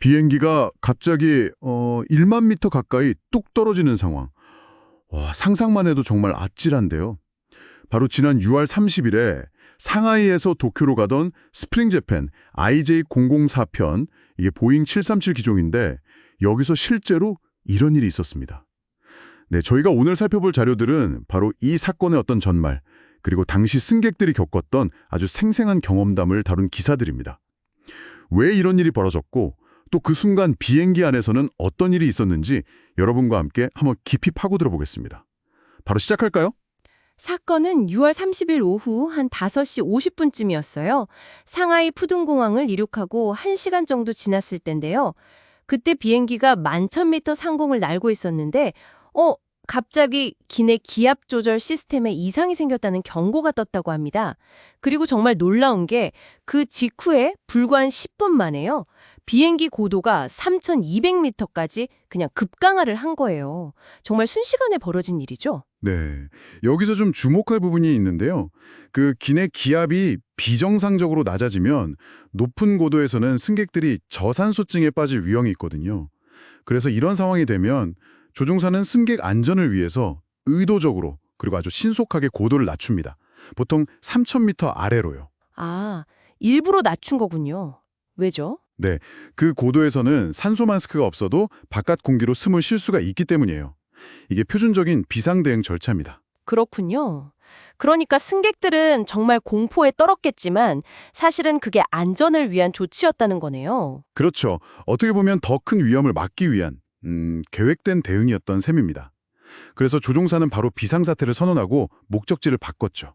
비행기가 갑자기 어 1만 미터 가까이 뚝 떨어지는 상황. 와, 상상만 해도 정말 아찔한데요. 바로 지난 6월 30일에 상하이에서 도쿄로 가던 스프링 재팬 IJ004편 이게 보잉 737 기종인데 여기서 실제로 이런 일이 있었습니다. 네, 저희가 오늘 살펴볼 자료들은 바로 이 사건의 어떤 전말 그리고 당시 승객들이 겪었던 아주 생생한 경험담을 다룬 기사들입니다. 왜 이런 일이 벌어졌고 또 그 순간 비행기 안에서는 어떤 일이 있었는지 여러분과 함께 한번 깊이 파고들어 보겠습니다. 바로 시작할까요? 사건은 6월 30일 오후 한 5시 50분쯤이었어요. 상하이 푸둥공항을 이륙하고 1시간 정도 지났을 때인데요. 그때 비행기가 11,000m 상공을 날고 있었는데 어, 갑자기 기내 기압 조절 시스템에 이상이 생겼다는 경고가 떴다고 합니다. 그리고 정말 놀라운 게 그 직후에 불과 한 10분 만에요. 비행기 고도가 3,200m까지 그냥 급강하를 한 거예요. 정말 순식간에 벌어진 일이죠. 네. 여기서 좀 주목할 부분이 있는데요. 그 기내 기압이 비정상적으로 낮아지면 높은 고도에서는 승객들이 저산소증에 빠질 위험이 있거든요. 그래서 이런 상황이 되면 조종사는 승객 안전을 위해서 의도적으로 그리고 아주 신속하게 고도를 낮춥니다. 보통 3,000m 아래로요. 아, 일부러 낮춘 거군요. 왜죠? 그 고도에서는 산소 마스크가 없어도 바깥 공기로 숨을 쉴 수가 있기 때문이에요. 이게 표준적인 비상 대응 절차입니다. 그렇군요. 그러니까 승객들은 정말 공포에 떨었겠지만 사실은 그게 안전을 위한 조치였다는 거네요. 그렇죠. 어떻게 보면 더 큰 위험을 막기 위한 음, 계획된 대응이었던 셈입니다. 그래서 조종사는 바로 비상사태를 선언하고 목적지를 바꿨죠.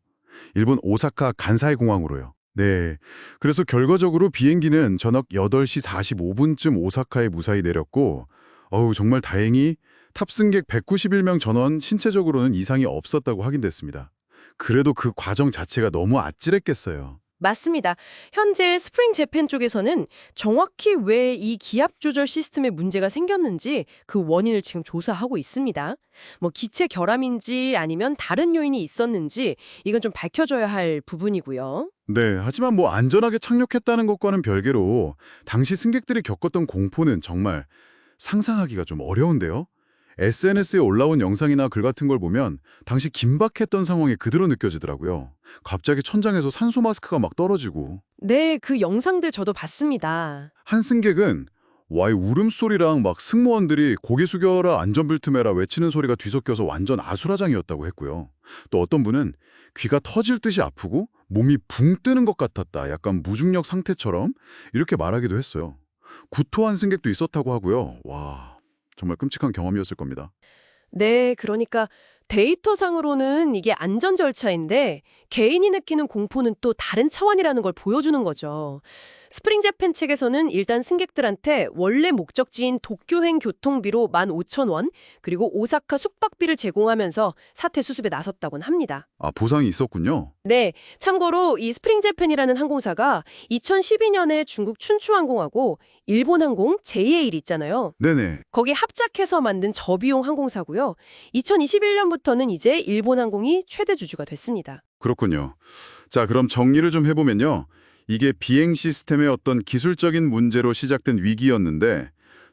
일본 오사카 간사이 공항으로요. 네. 그래서 결과적으로 비행기는 저녁 8시 45분쯤 오사카에 무사히 내렸고 어우 정말 다행히 탑승객 191명 전원 신체적으로는 이상이 없었다고 확인됐습니다. 그래도 그 과정 자체가 너무 아찔했겠어요. 맞습니다. 현재 스프링 재팬 쪽에서는 정확히 왜 이 기압 조절 시스템에 문제가 생겼는지 그 원인을 지금 조사하고 있습니다. 뭐 기체 결함인지 아니면 다른 요인이 있었는지 이건 좀 밝혀져야 할 부분이고요. 네, 하지만 뭐 안전하게 착륙했다는 것과는 별개로 당시 승객들이 겪었던 공포는 정말 상상하기가 좀 어려운데요. SNS에 올라온 영상이나 글 같은 걸 보면 당시 긴박했던 상황이 그대로 느껴지더라고요. 갑자기 천장에서 산소 마스크가 막 떨어지고 네, 그 영상들 저도 봤습니다. 한 승객은 와이 울음소리랑 막 승무원들이 고개 숙여라 안전벨트 매라 외치는 소리가 뒤섞여서 완전 아수라장이었다고 했고요. 또 어떤 분은 귀가 터질 듯이 아프고 몸이 붕 뜨는 것 같았다. 약간 무중력 상태처럼 이렇게 말하기도 했어요. 구토한 승객도 있었다고 하고요. 와, 정말 끔찍한 경험이었을 겁니다. 네, 그러니까 데이터상으로는 이게 안전 절차인데 개인이 느끼는 공포는 또 다른 차원이라는 걸 보여주는 거죠. 스프링 재팬 책에서는 일단 승객들한테 원래 목적지인 도쿄행 교통비로 15,000원 그리고 오사카 숙박비를 제공하면서 사태 수습에 나섰다곤 합니다. 아, 보상이 있었군요. 네, 참고로 이 스프링 재팬이라는 항공사가 2012년에 중국 춘추항공하고 일본 항공 JAL 있잖아요. 네네. 거기 합작해서 만든 저비용 항공사고요. 2021년부터는 이제 일본 항공이 최대 주주가 됐습니다. 그렇군요. 자, 그럼 정리를 좀 해보면요. 이게 비행 시스템의 어떤 기술적인 문제로 시작된 위기였는데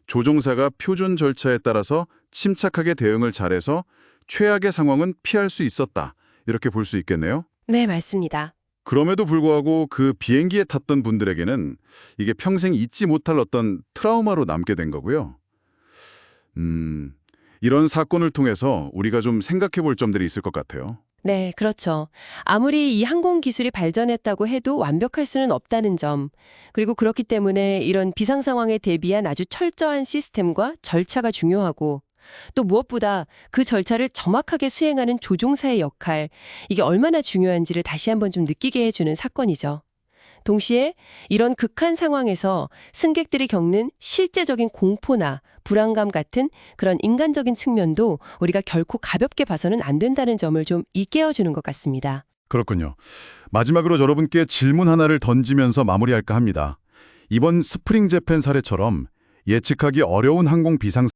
조종사가 표준 절차에 따라서 침착하게 대응을 잘해서 최악의 상황은 피할 수 있었다. 이렇게 볼 수 있겠네요. 네, 맞습니다. 그럼에도 불구하고 그 비행기에 탔던 분들에게는 이게 평생 잊지 못할 어떤 트라우마로 남게 된 거고요. 음, 이런 사건을 통해서 우리가 좀 생각해 볼 점들이 있을 것 같아요. 네, 그렇죠. 아무리 이 항공 기술이 발전했다고 해도 완벽할 수는 없다는 점. 그리고 그렇기 때문에 이런 비상 상황에 대비한 아주 철저한 시스템과 절차가 중요하고 또 무엇보다 그 절차를 정확하게 수행하는 조종사의 역할, 이게 얼마나 중요한지를 다시 한번 좀 느끼게 해주는 사건이죠. 동시에 이런 극한 상황에서 승객들이 겪는 실제적인 공포나 불안감 같은 그런 인간적인 측면도 우리가 결코 가볍게 봐서는 안 된다는 점을 좀 일깨워주는 것 같습니다. 그렇군요. 마지막으로 여러분께 질문 하나를 던지면서 마무리할까 합니다. 이번 스프링 재팬 사례처럼 예측하기 어려운 항공 비상